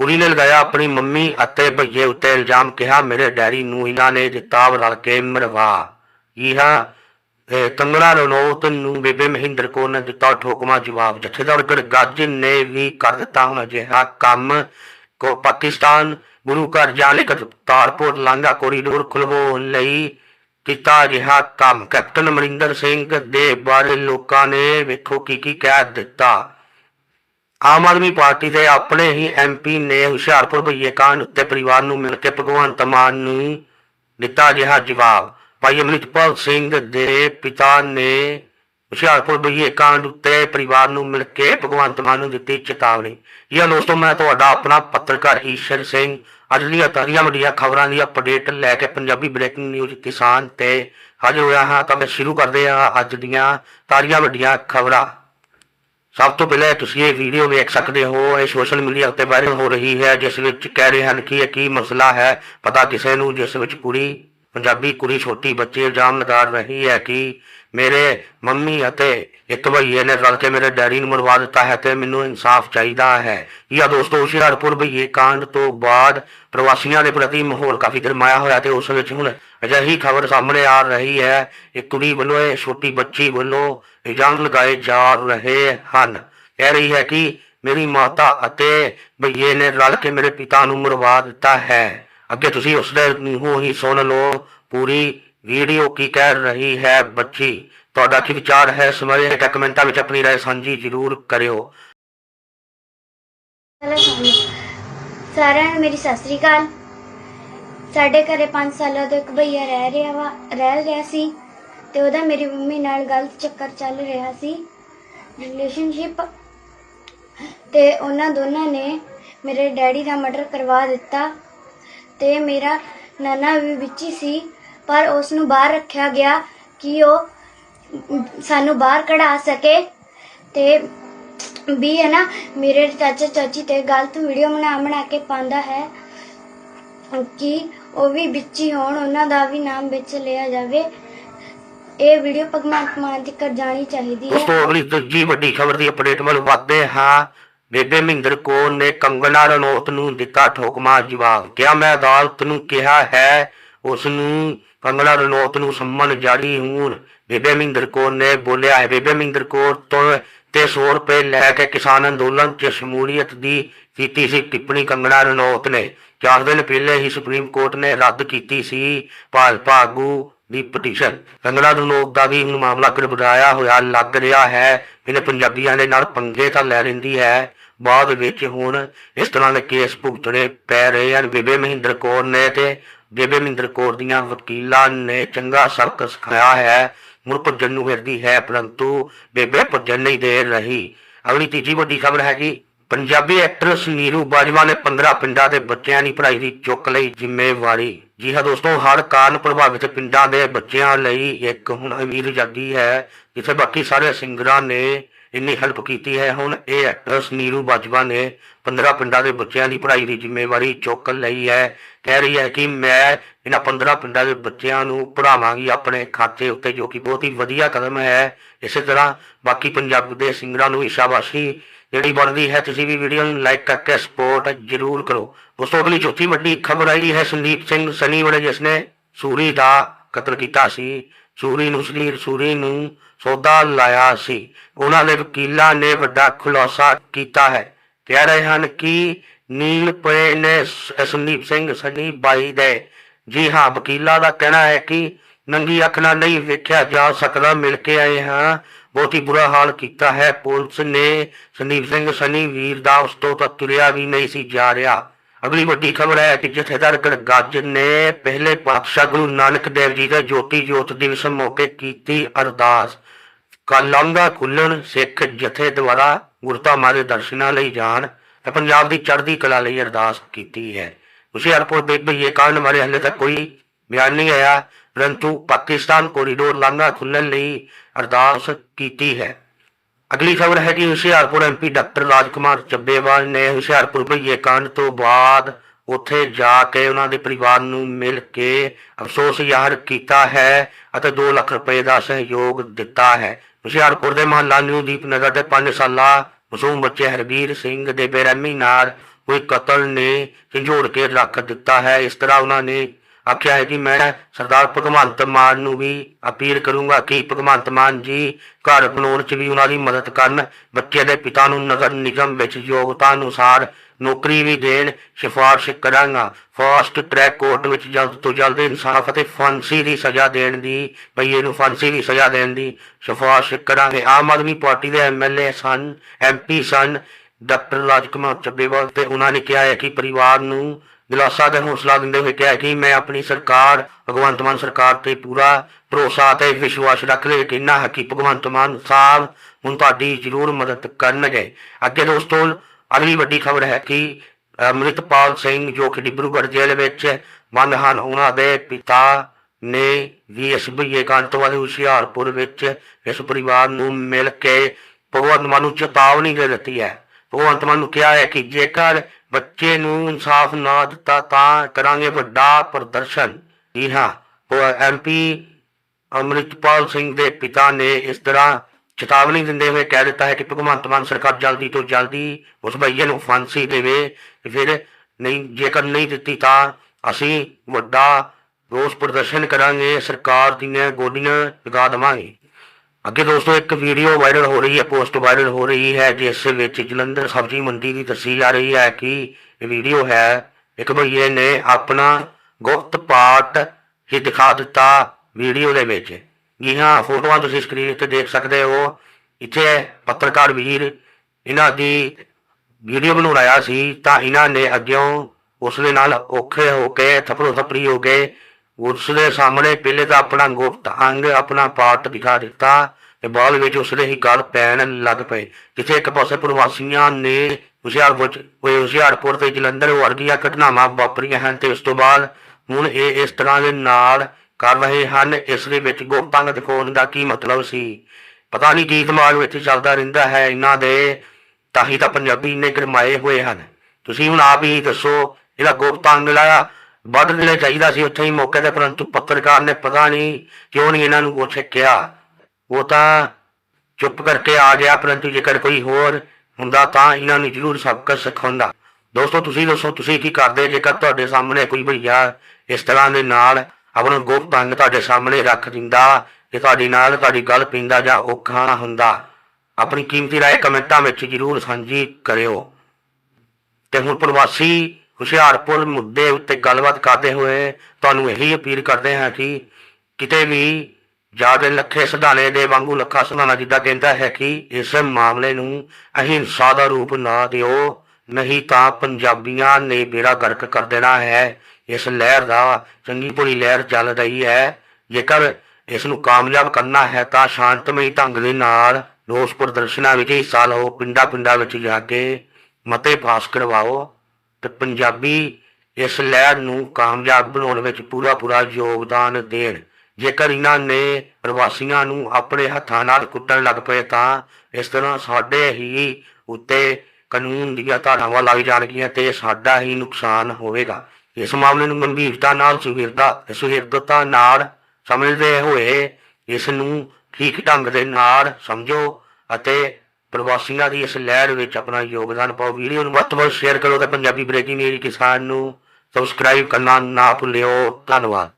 ਕੁੜੀ ਨੇ ਲਗਾਇਆ ਆਪਣੀ ਮੰਮੀ ਅਤੇ ਭਈਏ ਉੱਤੇ ਇਲਜ਼ਾਮ ਕਿਹਾ, ਮੇਰੇ ਡੈਡੀ ਨੂੰ ਇਹਨਾਂ ਨੇ ਦਿੱਤਾ ਰਲ ਕੇ ਮਰਵਾ। ਜੀ ਕੰਗਣਾ ਰਣੌਤ ਨੂੰ ਬੇਬੇ ਮਹਿੰਦਰ ਕੌਰ ਨੇ ਦਿੱਤਾ ਠੋਕਮਾ ਜਵਾਬ। ਜਥੇਦਾਰ ਗੜਗੱਜ ਨੇ ਵੀ ਕਰ ਦਿੱਤਾ ਹੁਣ ਅਜਿਹਾ ਕੰਮ। ਕੋ ਪਾਕਿਸਤਾਨ ਗੁਰੂ ਘਰ ਜਾਣੇ ਕਰਤਾਰਪੁਰ ਲਾਂਘਾ ਕੋਰੀਡੋਰ ਖੁਲਵਾਉਣ ਲਈ ਕੀਤਾ ਅਜਿਹਾ ਕੰਮ। ਕੈਪਟਨ ਅਮਰਿੰਦਰ ਸਿੰਘ ਦੇ ਬਾਰੇ ਲੋਕਾਂ ਨੇ ਵੇਖੋ ਕੀ ਕੀ ਕਹਿ ਦਿੱਤਾ। ਆਮ ਆਦਮੀ ਪਾਰਟੀ ਦੇ ਆਪਣੇ ਹੀ ਐਮਪੀ ਨੇ ਹੁਸ਼ਿਆਰਪੁਰ ਭਈਏ ਕਾਂਡ ਉੱਤੇ ਪਰਿਵਾਰ ਨੂੰ ਮਿਲ ਕੇ ਭਗਵੰਤ ਮਾਨ ਨੂੰ ਦਿੱਤਾ ਅਜਿਹਾ ਜਵਾਬ। ਭਾਈ ਅਮਰਿਤਪਾਲ ਸਿੰਘ ਦੇ ਪਿਤਾ ਨੇ ਹੁਸ਼ਿਆਰਪੁਰ ਭਈਏ ਕਾਂਡ ਉੱਤੇ ਪਰਿਵਾਰ ਨੂੰ ਮਿਲ ਕੇ ਭਗਵੰਤ ਮਾਨ ਨੂੰ ਦਿੱਤੀ ਚੇਤਾਵਨੀ। ਇਹ ਦੋਸਤੋ, ਮੈਂ ਤੁਹਾਡਾ ਆਪਣਾ ਪੱਤਰਕਾਰ ਈਸ਼ਰ ਸਿੰਘ। ਅੱਜ ਦੀਆਂ ਤਾਜ਼ੀਆਂ ਵੱਡੀਆਂ ਖਬਰਾਂ ਦੀ ਅਪਡੇਟ ਲੈ ਕੇ ਪੰਜਾਬੀ ਬ੍ਰੇਕਿੰਗ ਨਿਊਜ਼ ਕਿਸਾਨ ਤੇ ਹਾਜ਼ਰ ਹੋਇਆ ਹਾਂ। ਤਾਂ ਮੈਂ ਸ਼ੁਰੂ ਕਰਦੇ ਹਾਂ ਅੱਜ ਦੀਆਂ ਤਾਜ਼ੀਆਂ ਵੱਡੀਆਂ ਖਬਰਾਂ। ਸਭ ਤੋਂ ਪਹਿਲਾਂ ਤੁਸੀਂ ਇਹ ਵੀਡੀਓ ਵੇਖ ਸਕਦੇ ਹੋ, ਇਹ ਸੋਸ਼ਲ ਮੀਡੀਆ ਉੱਤੇ ਵਾਇਰਲ ਹੋ ਰਹੀ ਹੈ, ਜਿਸ ਵਿੱਚ ਕਹਿ ਰਹੇ ਹਨ ਕਿ ਇਹ ਕੀ ਮਸਲਾ ਹੈ, ਪਤਾ ਕਿਸੇ ਨੂੰ ਜਿਸ ਵਿੱਚ ਕੁੜੀ, ਪੰਜਾਬੀ ਕੁੜੀ ਛੋਟੀ ਬੱਚੇ ਇਲਜ਼ਾਮ ਲਗਾ ਰਹੀ ਹੈ ਕਿ ਮੇਰੇ ਮੰਮੀ ਅਤੇ ਇੱਕ ਭਈਏ ਨੇ ਰਲ ਕੇ ਮੇਰੇ ਡੈਡੀ ਨੂੰ ਮਰਵਾ ਦਿੱਤਾ ਹੈ ਤੇ ਮੈਨੂੰ ਇਨਸਾਫ ਚਾਹੀਦਾ ਹੈ। ਇਹ ਦੋਸਤੋ, ਹੁਸ਼ਿਆਰਪੁਰ ਭਈਏ ਕਾਂਡ ਤੋਂ ਬਾਅਦ ਪ੍ਰਵਾਸੀਆਂ ਦੇ ਪ੍ਰਤੀ ਮਾਹੌਲ ਕਾਫੀ ਗਰਮਾਇਆ ਹੋਇਆ ਤੇ ਉਸ ਵਿੱਚ ਹੁਣ ਅਜਿਹੀ ਖਬਰ ਸਾਹਮਣੇ ਆ ਰਹੀ ਹੈ। ਇੱਕ ਕੁੜੀ ਵੱਲੋਂ, ਇਹ ਛੋਟੀ ਬੱਚੀ ਵੱਲੋਂ ਇਲਜ਼ਾਮ ਲਗਾਏ ਜਾ ਰਹੇ ਹਨ। ਕਹਿ ਰਹੀ ਹੈ ਕਿ ਮੇਰੀ ਮਾਤਾ ਅਤੇ ਭਈਏ ਨੇ ਰਲ ਕੇ ਮੇਰੇ ਪਿਤਾ ਨੂੰ ਮਰਵਾ ਦਿੱਤਾ ਹੈ। ਅੱਗੇ ਤੁਸੀਂ ਉਸ ਦੇ ਮੂੰਹੋਂ ਹੀ ਸੁਣ ਲਓ। ਪੂਰੀ ਵੀਡੀਓ ਕੀ ਕਹਿ ਰਹੀ ਹੈ ਬੱਚੀ? ਤੁਹਾਡਾ ਕੀ ਵਿਚਾਰ ਹੈ? ਸਮਝੇ ਤਾਂ ਕਮੈਂਟਾਂ ਵਿੱਚ ਆਪਣੀ ਰਾਏ ਸਾਂਝੀ ਜ਼ਰੂਰ ਕਰਿਓ। ਹੈਲੋ ਸਾਨੂੰ ਸਾਰਿਆਂ ਨੂੰ ਮੇਰੀ ਸਤਿ ਸ੍ਰੀ ਅਕਾਲ। ਸਾਡੇ ਘਰੇ 5 ਸਾਲਾਂ ਤੋਂ ਇੱਕ ਭਈਆ ਰਹਿ ਰਿਹਾ ਵਾ, ਰਹਿ ਰਿਹਾ ਸੀ ਤੇ ਉਹਦਾ ਮੇਰੀ ਮੰਮੀ ਨਾਲ ਗਲਤ ਚੱਕਰ ਚੱਲ ਰਿਹਾ ਸੀ ਰਿਲੇਸ਼ਨਸ਼ਿਪ ਤੇ ਉਹਨਾਂ ਦੋਨਾਂ ਨੇ ਮੇਰੇ ਡੈਡੀ ਦਾ ਮਰਡਰ ਕਰਵਾ ਦਿੱਤਾ ਤੇ ਮੇਰਾ ਨਾਨਾ ਵੀ ਵਿੱਚ ਹੀ ਸੀ, ਪਰ ਉਸ ਨੂੰ ਬਾਹਰ ਰੱਖਿਆ ਗਿਆ ਕਿ ਉਹ ਸਾਨੂੰ ਬਾਹਰ ਕਢਾ ਸਕੇ ਤੇ ਵੀ ਹੈ ਨਾ, ਮੇਰੇ ਚਾਚਾ ਚਾਚੀ ਤੇ ਗਲਤ ਵੀਡੀਓ ਬਣਾ ਬਣਾ ਕੇ ਪਾਉਂਦਾ ਹੈ ਕਿ ਉਹ ਵੀ ਵਿੱਚ ਹੀ ਹੋਣ, ਉਹਨਾਂ ਦਾ ਵੀ ਨਾਮ ਵਿੱਚ ਲਿਆ ਜਾਵੇ। ਇਹ ਵੀਡੀਓ ਭਗਵੰਤ ਮਾਨ ਤੱਕ ਜਾਣੀ ਚਾਹੀਦੀ ਦੋਸਤੋ ਹੈ ਅਗਲੀ ਦੂਜੀ ਵੱਡੀ ਖਬਰ ਦੀ ਅਪਡੇਟ ਵੱਲ ਵਧਦੇ ਹਾਂ। ਬੇਬੇ ਮਹਿੰਦਰ ਕੌਰ ਨੇ ਕੰਗਣਾ ਰਣੌਤ ਨੂੰ ਦਿੱਤਾ ਠੋਕਮਾ ਜਵਾਬ। ਕਿਹਾ, ਮੈਂ ਅਦਾਲਤ ਨੂੰ ਕਿਹਾ ਹੈ, ਉਸ ਨੂੰ ਕੰਗਣਾ ਰਣੌਤ ਨੂੰ ਸੰਮਨ ਜਾਰੀ ਹੋਣ। ਬੇਬੇ ਮਹਿੰਦਰ ਕੌਰ ਨੇ ਬੋਲਿਆ, ਹੈ ਬੇਬੇ ਮਹਿੰਦਰ ਕੌਰ ਤੋਂ ਤੇ 100 ਰੁਪਏ ਲੈ ਕੇ ਕਿਸਾਨ ਅੰਦੋਲਨ 'ਚ ਸ਼ਮੂਲੀਅਤ ਦੀ ਕੀਤੀ ਸੀ, ਟਿੱਪਣੀ ਕੰਗਣਾ ਰਣੌਤ ਨੇ। ਚਾਰ ਦਿਨ ਪਹਿਲੇ ਹੀ ਸੁਪਰੀਮ ਕੋਰਟ ਨੇ ਰੱਦ ਕੀਤੀ ਸੀ ਭਾਜਪਾ ਆਗੂ ਦੀ ਪਟੀਸ਼ਨ ਰੰਗਲਾ ਦੇ ਲੋਕ ਦਾ ਵੀ ਹੁਣ ਮਾਮਲਾ ਗੜਬੜਾਇਆ ਹੋਇਆ ਲੱਗ ਰਿਹਾ ਹੈ। ਇਹਨੇ ਪੰਜਾਬੀਆਂ ਦੇ ਨਾਲ ਪੰਗੇ ਤਾਂ ਲੈ ਲੈਂਦੀ ਹੈ। ਬਾਅਦ ਵਿੱਚ ਹੁਣ ਇਸ ਤਰ੍ਹਾਂ ਦੇ ਕੇਸ ਭੁਗਤਣੇ ਪੈ ਰਹੇ ਹਨ। ਬੇਬੇ ਮਹਿੰਦਰ ਕੌਰ ਨੇ ਤੇ ਬੇਬੇ ਮਹਿੰਦਰ ਕੌਰ ਦੀਆਂ ਵਕੀਲਾਂ ਨੇ ਚੰਗਾ ਸਬਕ ਸਿਖਾਇਆ ਹੈ। ਮੁੜ ਭੱਜਣ ਨੂੰ ਫਿਰਦੀ ਹੈ, ਪਰੰਤੂ ਬੇਬੇ ਭੱਜਣ ਨਹੀਂ ਦੇ ਰਹੀ। ਅਗਲੀ ਤੀਜੀ ਵੱਡੀ ਖਬਰ ਹੈ ਜੀ ਪੰਜਾਬੀ ਐਕਟਰਸ ਨੀਰੂ ਬਾਜਵਾ ਨੇ 15 ਪਿੰਡਾਂ ਦੇ ਬੱਚਿਆਂ ਦੀ ਪੜ੍ਹਾਈ ਦੀ ਚੁੱਕ ਲਈ ਜ਼ਿੰਮੇਵਾਰੀ। ਜੀ ਹਾਂ ਦੋਸਤੋ, ਹਰ ਕਾਰਨ ਪ੍ਰਭਾਵਿਤ ਪਿੰਡਾਂ ਦੇ ਬੱਚਿਆਂ ਲਈ ਇੱਕ ਹੁਣ ਅਮੀਰ ਜਾਦੀ ਹੈ, ਜਿੱਥੇ ਬਾਕੀ ਸਾਰੇ ਸਿੰਗਰਾਂ ਨੇ ਇੰਨੀ ਹੈਲਪ ਕੀਤੀ ਹੈ। ਹੁਣ ਇਹ ਐਕਟਰਸ ਨੀਰੂ ਬਾਜਵਾ ਨੇ 15 ਪਿੰਡਾਂ ਦੇ ਬੱਚਿਆਂ ਦੀ ਪੜ੍ਹਾਈ ਦੀ ਜ਼ਿੰਮੇਵਾਰੀ ਚੁੱਕ ਲਈ ਹੈ। ਕਹਿ ਰਹੀ ਹੈ ਕਿ ਮੈਂ ਇਹਨਾਂ 15 ਪਿੰਡਾਂ ਦੇ ਬੱਚਿਆਂ ਨੂੰ ਪੜ੍ਹਾਵਾਂਗੀ ਆਪਣੇ ਖਾਤੇ ਉੱਤੇ, ਜੋ ਕਿ ਬਹੁਤ ਹੀ ਵਧੀਆ ਕਦਮ ਹੈ। ਇਸੇ ਤਰ੍ਹਾਂ ਬਾਕੀ ਪੰਜਾਬ ਦੇ ਸਿੰਗਰਾਂ ਨੂੰ ਵੀ ਜਿਹੜੀ ਬਣਦੀ ਹੈ, ਤੁਸੀਂ ਵੀ ਵੀਡੀਓ ਨੂੰ ਲਾਈਕ ਕਰਕੇ ਸਪੋਰਟ ਜ਼ਰੂਰ ਕਰੋ। ਦੋਸਤੋ ਅਗਲੀ ਚੌਥੀ ਵੱਡੀ ਖਬਰ ਆਈ ਹੈ, ਸੰਦੀਪ ਸਿੰਘ ਸਨੀ ਵਾਲੇ ਜਿਸ ਨੇ ਸੂਰੀ ਦਾ ਕਤਲ ਕੀਤਾ ਸੀ। ਸੂਰੀ ਨੂੰ ਸਰੀਰ ਸੂਰੀ ਨੂੰ ਸੌਦਾ ਲਾਇਆ ਸੀ। ਉਹਨਾਂ ਦੇ ਵਕੀਲਾਂ ਨੇ ਵੱਡਾ ਖੁਲਾਸਾ ਕੀਤਾ ਹੈ। ਕਹਿ ਰਹੇ ਹਨ ਕਿ ਨੀਲ ਪਏ ਨੇ ਸੰਦੀਪ ਸਿੰਘ ਸਨੀ ਬਾਈ ਦੇ। ਜੀ ਹਾਂ, ਵਕੀਲਾਂ ਦਾ ਕਹਿਣਾ ਹੈ ਕਿ ਨੰਗੀ ਅੱਖ ਨਾਲ ਨਹੀਂ ਵੇਖਿਆ ਜਾ ਸਕਦਾ, ਮਿਲ ਕੇ ਆਏ ਹਾਂ। ਬਹੁਤ ਹੀ ਬੁਰਾ ਹਾਲ ਕੀਤਾ ਹੈ। ਪੁਲਿਸ ਨੇ ਸੰਦੀਪ ਸਿੰਘ ਸਨੀ ਵੀਰ ਦਾ ਉਸ ਤੋਂ ਤਾਂ ਤੁਰਿਆ ਵੀ ਨਹੀਂ ਸੀ ਜਾ ਰਿਹਾ। ਅਗਲੀ ਵੱਡੀ ਖਬਰ ਹੈ ਕਿ ਜਥੇਦਾਰ ਗੜਗੱਜ ਨੇ ਪਹਿਲੇ ਪਾਤਸ਼ਾਹ ਗੁਰੂ ਨਾਨਕ ਦੇਵ ਜੀ ਦੇ ਜੋਤੀ ਜੋਤ ਦਿਵਸ ਮੌਕੇ ਕੀਤੀ ਅਰਦਾਸ। ਕਾਲਾਂਗਾ ਖੁੱਲਣ, ਸਿੱਖ ਜਥੇ ਦੁਆਰਾ ਗੁਰਧਾਮਾਂ ਦੇ ਦਰਸ਼ਨਾਂ ਲਈ ਜਾਣ ਤੇ ਪੰਜਾਬ ਦੀ ਚੜ੍ਹਦੀ ਕਲਾ ਲਈ ਅਰਦਾਸ ਕੀਤੀ ਹੈ। ਹੁਸ਼ਿਆਰਪੁਰ ਦੇ ਭਈਏ ਕਾਂਡ ਬਾਰੇ ਹਲੇ ਤੱਕ ਕੋਈ ਬਿਆਨ ਨਹੀਂ ਆਇਆ। ਪਰੰਤੂ ਪਾਕਿਸਤਾਨ ਕੋਰੀਡੋਰ ਲਾਂਘਾ ਖੁੱਲਣ ਲਈ ਅਰਦਾਸ ਕੀਤੀ ਹੈ। ਅਗਲੀ ਖਬਰ ਹੈ ਕਿ ਹੁਸ਼ਿਆਰਪੁਰ ਐਮਪੀ ਡਾਕਟਰ ਰਾਜਕੁਮਾਰ ਚੱਬੇਵਾਲ ਨੇ ਹੁਸ਼ਿਆਰਪੁਰ ਭਈਏ ਕਾਂਡ ਤੋਂ ਬਾਅਦ ਉੱਥੇ ਜਾ ਕੇ ਉਹਨਾਂ ਦੇ ਪਰਿਵਾਰ ਨੂੰ ਮਿਲ ਕੇ ਅਫਸੋਸ ਜ਼ਾਹਰ ਕੀਤਾ ਹੈ ਅਤੇ 2 ਲੱਖ ਰੁਪਏ ਦਾ ਸਹਿਯੋਗ ਦਿੱਤਾ ਹੈ। ਹੁਸ਼ਿਆਰਪੁਰ ਦੇ ਮਹੱਲਾ ਨਿਊ ਦੀਪ ਦੇ 5 ਸਾਲਾ ਮਸੂਮ ਬੱਚੇ ਹਰਬੀਰ ਸਿੰਘ ਦੇ ਬੇਰਹਿਮੀ ਨਾਲ ਕੋਈ ਕਤਲ ਨੇ ਝੰਜੋੜ ਕੇ ਰੱਖ ਦਿੱਤਾ ਹੈ। ਇਸ ਤਰ੍ਹਾਂ ਉਹਨਾਂ ਨੇ ਆਖਿਆ ਹੈ ਕਿ ਮੈਂ ਸਰਦਾਰ ਭਗਵੰਤ ਮਾਨ ਨੂੰ ਵੀ ਅਪੀਲ ਕਰੂੰਗਾ ਕਿ ਭਗਵੰਤ ਮਾਨ ਜੀ ਘਰ ਬਣਾਉਣ 'ਚ ਵੀ ਉਹਨਾਂ ਦੀ ਮਦਦ ਕਰਨ, ਬੱਚੇ ਦੇ ਪਿਤਾ ਨੂੰ ਨਗਰ ਨਿਗਮ ਵਿੱਚ ਯੋਗਤਾ ਅਨੁਸਾਰ ਨੌਕਰੀ ਵੀ ਦੇਣ, ਸਿਫਾਰਿਸ਼ ਕਰਾਂਗਾ ਫਾਸਟ ਟਰੈਕ ਕੋਰਟ ਵਿੱਚ ਜਲਦ ਤੋਂ ਜਲਦ ਇਨਸਾਫ ਅਤੇ ਫਾਂਸੀ ਦੀ ਸਜ਼ਾ ਦੇਣ ਦੀ ਬਈਏ ਨੂੰ ਫਾਂਸੀ ਦੀ ਸਜ਼ਾ ਦੇਣ ਦੀ ਸਿਫਾਰਿਸ਼ ਕਰਾਂਗੇ। ਆਮ ਆਦਮੀ ਪਾਰਟੀ ਦੇ ਐਮਐਲਏ ਸਨ ਐਮਪੀ ਸਨ ਡਾਕਟਰ ਰਾਜਕੁਮਾਰ ਚੱਬੇਵਾਲ ਤੇ ਉਹਨਾਂ ਨੇ ਕਿਹਾ ਹੈ ਕਿ ਪਰਿਵਾਰ ਨੂੰ ਦਿਲਾਸਾ ਦਾ ਹੌਸਲਾ ਦਿੰਦੇ ਹੋਏ ਕਿਹਾ ਕਿ ਮੈਂ ਆਪਣੀ ਸਰਕਾਰ, ਭਗਵੰਤ ਮਾਨ ਸਰਕਾਰ ਤੇ ਪੂਰਾ ਭਰੋਸਾ ਤੇ ਵਿਸ਼ਵਾਸ ਰੱਖਦੇ ਰਿਹਾ ਕਿ ਨਾ ਹੈ ਕਿ ਭਗਵੰਤ ਮਾਨ ਸਾਹਿਬ ਹੁਣ ਤੁਹਾਡੀ ਜ਼ਰੂਰ ਮਦਦ ਕਰਨਗੇ। ਅੱਗੇ ਦੋਸਤੋ, ਅਗਲੀ ਵੱਡੀ ਖਬਰ ਹੈ ਕਿ ਅਮਰਿਤਪਾਲ ਸਿੰਘ ਜੋ ਕਿ ਡਿਬਰੂਗੜ੍ਹ ਜੇਲ੍ਹ ਵਿੱਚ ਬੰਦ ਹਨ, ਉਹਨਾਂ ਦੇ ਪਿਤਾ ਨੇ ਵੀ ਇਸ ਬਈਏ ਕਾਂਡ ਤੋਂ ਹੁਸ਼ਿਆਰਪੁਰ ਵਿੱਚ ਇਸ ਪਰਿਵਾਰ ਨੂੰ ਮਿਲ ਕੇ ਭਗਵੰਤ ਮਾਨ ਨੂੰ ਚੇਤਾਵਨੀ ਦੇ ਦਿੱਤੀ ਹੈ। ਭਗਵੰਤ ਮਾਨ ਨੂੰ ਕਿਹਾ ਹੈ ਕਿ ਜੇਕਰ ਬੱਚੇ ਨੂੰ ਇਨਸਾਫ ਨਾ ਦਿੱਤਾ ਤਾਂ ਕਰਾਂਗੇ ਵੱਡਾ ਪ੍ਰਦਰਸ਼ਨ। ਜੀ ਹਾਂ, ਉਹ ਐਮਪੀ ਅਮਰਿਤਪਾਲ ਸਿੰਘ ਦੇ ਪਿਤਾ ਨੇ ਇਸ ਤਰ੍ਹਾਂ ਚੇਤਾਵਨੀ ਦਿੰਦੇ ਹੋਏ ਕਹਿ ਦਿੱਤਾ ਹੈ ਕਿ ਭਗਵੰਤ ਮਾਨ ਸਰਕਾਰ ਜਲਦੀ ਤੋਂ ਜਲਦੀ ਉਸ ਭਈਏ ਨੂੰ ਫਾਂਸੀ ਦੇਵੇ ਤੇ ਫਿਰ ਨਹੀਂ, ਜੇਕਰ ਨਹੀਂ ਦਿੱਤੀ ਤਾਂ ਅਸੀਂ ਵੱਡਾ ਰੋਸ ਪ੍ਰਦਰਸ਼ਨ ਕਰਾਂਗੇ, ਸਰਕਾਰ ਦੀਆਂ ਗੋਲੀਆਂ ਲਗਾ ਦੇਵਾਂਗੇ। ਅੱਗੇ ਦੋਸਤੋ, ਇੱਕ ਵੀਡੀਓ ਵਾਇਰਲ ਹੋ ਰਹੀ ਹੈ ਪੋਸਟ ਵਾਇਰਲ ਹੋ ਰਹੀ ਹੈ, ਜਿਸ ਵਿੱਚ ਜਲੰਧਰ ਸਬਜ਼ੀ ਮੰਡੀ ਦੀ ਦੱਸੀ ਜਾ ਰਹੀ ਹੈ ਕਿ ਇਹ ਵੀਡੀਓ ਹੈ, ਇੱਕ ਭਈਏ ਨੇ ਆਪਣਾ ਗੁਪਤ ਪਾਠ ਹੀ ਦਿਖਾ ਦਿੱਤਾ ਵੀਡੀਓ ਦੇ ਵਿੱਚ। ਜੀ ਹਾਂ, ਫੋਟੋਆਂ ਤੁਸੀਂ ਸਕਰੀਨ ਤੇ ਦੇਖ ਸਕਦੇ ਹੋ। ਇੱਥੇ ਪੱਤਰਕਾਰ ਵੀਰ ਇਹਨਾਂ ਦੀ ਵੀਡੀਓ ਬਣਾਉਣ ਆਇਆ ਸੀ, ਤਾਂ ਇਹਨਾਂ ਨੇ ਅੱਗੇ ਉਸ ਦੇ ਨਾਲ ਔਖੇ ਹੋ ਕੇ ਥਪੜੋ ਥਪੜੀ ਹੋ ਗਏ ਉਸ ਦੇ ਸਾਹਮਣੇ ਪਹਿਲੇ ਤਾਂ ਆਪਣਾ ਗੁਪਤ ਅੰਗ, ਆਪਣਾ ਪਾਤ ਦਿਖਾ ਦਿੱਤਾ ਤੇ ਬਾਅਦ ਵਿੱਚ ਉਸ ਹੀ ਗੱਲ ਪੈਣ ਲੱਗ ਪਏ। ਜਿੱਥੇ ਇੱਕ ਪਾਸੇ ਪ੍ਰਵਾਸੀਆਂ ਨੇ ਹੁਸ਼ਿਆਰਪੁਰ ਚ- ਹੋਏ ਹੁਸ਼ਿਆਰਪੁਰ ਤੇ ਜਲੰਧਰ ਵਰਗੀਆਂ ਘਟਨਾਵਾਂ ਵਾਪਰੀਆਂ ਹਨ ਤੇ ਉਸ ਤੋਂ ਬਾਅਦ ਹੁਣ ਇਹ ਇਸ ਤਰ੍ਹਾਂ ਦੇ ਨਾਲ ਕਰ ਰਹੇ ਹਨ, ਇਸ ਦੇ ਵਿੱਚ ਗੁਪਤ ਅੰਗ ਦਿਖਾਉਣ ਦਾ ਕੀ ਮਤਲਬ ਸੀ? ਪਤਾ ਨਹੀਂ ਕੀ ਦਿਮਾਗ ਵਿੱਚ ਚੱਲਦਾ ਰਹਿੰਦਾ ਹੈ, ਇਹਨਾਂ ਦੇ ਤਾਂ ਹੀ ਤਾਂ ਪੰਜਾਬੀ ਨੇ ਗਰਮਾਏ ਹੋਏ ਹਨ। ਤੁਸੀਂ ਹੁਣ ਆਪ ਹੀ ਦੱਸੋ, ਇਹਦਾ ਗੁਪਤਾਂਗ ਲਾਇਆ ਵੱਧ ਦੇਣਾ ਚਾਹੀਦਾ ਸੀ, ਉੱਥੇ ਹੀ ਮੌਕੇ ਤੇ ਪਰੰਤੂ ਪੱਤਰਕਾਰ ਨੇ ਪਤਾ ਨਹੀਂ ਕਿਉਂ ਨਹੀਂ ਇਹਨਾਂ ਨੂੰ ਉੱਥੇ ਕਿਹਾ। ਉਹ ਤਾਂ ਚੁੱਪ ਕਰਕੇ ਆ ਗਿਆ, ਪਰੰਤੂ ਜੇਕਰ ਕੋਈ ਹੋਰ ਹੁੰਦਾ ਤਾਂ ਇਹਨਾਂ ਨੂੰ ਜ਼ਰੂਰ ਸਬਕ ਸਿਖਾਉਂਦਾ। ਦੋਸਤੋ, ਤੁਸੀਂ ਦੱਸੋ, ਤੁਸੀਂ ਕੀ ਕਰਦੇ? ਜੇਕਰ ਤੁਹਾਡੇ ਸਾਹਮਣੇ ਕੋਈ ਭਈਆ ਇਸ ਤਰ੍ਹਾਂ ਦੇ ਨਾਲ ਆਪਣਾ ਗੁਪਤਾਂਗ ਤੁਹਾਡੇ ਸਾਹਮਣੇ ਰੱਖ ਦਿੰਦਾ, ਤੇ ਤੁਹਾਡੀ ਨਾਲ ਤੁਹਾਡੀ ਗੱਲ ਪਿੰਦਾ ਜਾਂ ਔਖਾ ਨਾ ਹੁੰਦਾ, ਆਪਣੀ ਕੀਮਤੀ ਰਾਏ ਕਮੈਂਟਾਂ ਵਿੱਚ ਜ਼ਰੂਰ ਸਾਂਝੀ ਕਰਿਓ। ਤੇ ਹੁਣ ਪ੍ਰਵਾਸੀ ਹੁਸ਼ਿਆਰਪੁਰ ਮੁੱਦੇ ਉੱਤੇ ਗੱਲਬਾਤ ਕਰਦੇ ਹੋਏ ਤੁਹਾਨੂੰ ਇਹੀ ਅਪੀਲ ਕਰਦੇ ਹਾਂ ਕਿ ਕਿਤੇ ਵੀ ਜਾਦੇ ਲੱਖੇ ਸਧਾਨੇ ਦੇ ਵਾਂਗੂ ਲੱਖਾ ਸਧਾਨਾ ਜਿੱਦਾਂ ਕਹਿੰਦਾ ਹੈ ਕਿ ਇਸ ਮਾਮਲੇ ਨੂੰ ਅਹਿੰਸਾ ਦਾ ਰੂਪ ਨਾ ਦਿਓ, ਨਹੀਂ ਤਾਂ ਪੰਜਾਬੀਆਂ ਨੇ ਬੇੜਾ ਗਰਕ ਕਰ ਦੇਣਾ ਹੈ। ਇਸ ਲਹਿਰ ਦਾ ਚੰਗੀ ਭਲੀ ਲਹਿਰ ਚੱਲ ਰਹੀ ਹੈ। ਜੇਕਰ ਇਸ ਨੂੰ ਕਾਮਯਾਬ ਕਰਨਾ ਹੈ ਤਾਂ ਸ਼ਾਂਤਮਈ ਢੰਗ ਦੇ ਨਾਲ ਰੋਸ ਪ੍ਰਦਰਸ਼ਨਾਂ ਵਿੱਚ ਹਿੱਸਾ ਲਓ ਪਿੰਡਾਂ ਪਿੰਡਾਂ ਵਿੱਚ ਜਾ ਕੇ ਮਤੇ ਪਾਸ ਕਰਵਾਓ। ਤੇ ਪੰਜਾਬੀ ਇਸ ਲਹਿਰ ਨੂੰ ਕਾਮਯਾਬ ਬਣਾਉਣ ਵਿੱਚ ਪੂਰਾ ਪੂਰਾ ਯੋਗਦਾਨ ਦੇਣ। ਜੇਕਰ ਇਹਨਾਂ ਨੇ ਪ੍ਰਵਾਸੀਆਂ ਨੂੰ ਆਪਣੇ ਹੱਥਾਂ ਨਾਲ ਕੁੱਟਣ ਲੱਗ ਪਏ ਤਾਂ ਇਸ ਤਰ੍ਹਾਂ ਸਾਡੇ ਹੀ ਉੱਤੇ ਕਾਨੂੰਨ ਦੀਆਂ ਧਾਰਾਵਾਂ ਲਾਈ ਜਾਣਗੀਆਂ ਤੇ ਸਾਡਾ ਹੀ ਨੁਕਸਾਨ ਹੋਵੇਗਾ। ਇਸ ਮਾਮਲੇ ਨੂੰ ਗੰਭੀਰਤਾ ਨਾਲ ਸੁਹਿਰਦਾ, ਸੁਹਿਰਦਤਾ ਨਾਲ ਸਮਝਦੇ ਹੋਏ ਇਸ ਨੂੰ ਠੀਕ ਢੰਗ ਦੇ ਨਾਲ ਸਮਝੋ ਅਤੇ ਪ੍ਰਵਾਸੀਆਂ ਦੀ ਇਸ ਲਹਿਰ ਵਿੱਚ ਆਪਣਾ ਯੋਗਦਾਨ ਪਾਓ। ਵੀਡੀਓ ਨੂੰ ਵੱਧ ਤੋਂ ਵੱਧ ਸ਼ੇਅਰ ਕਰੋ ਤੇ ਪੰਜਾਬੀ ਬ੍ਰੇਕਿੰਗ ਨਿਊਜ਼ ਕਿਸਾਨ ਨੂੰ ਸਬਸਕ੍ਰਾਈਬ ਕਰਨਾ ਨਾ ਭੁੱਲਿਓ। ਧੰਨਵਾਦ।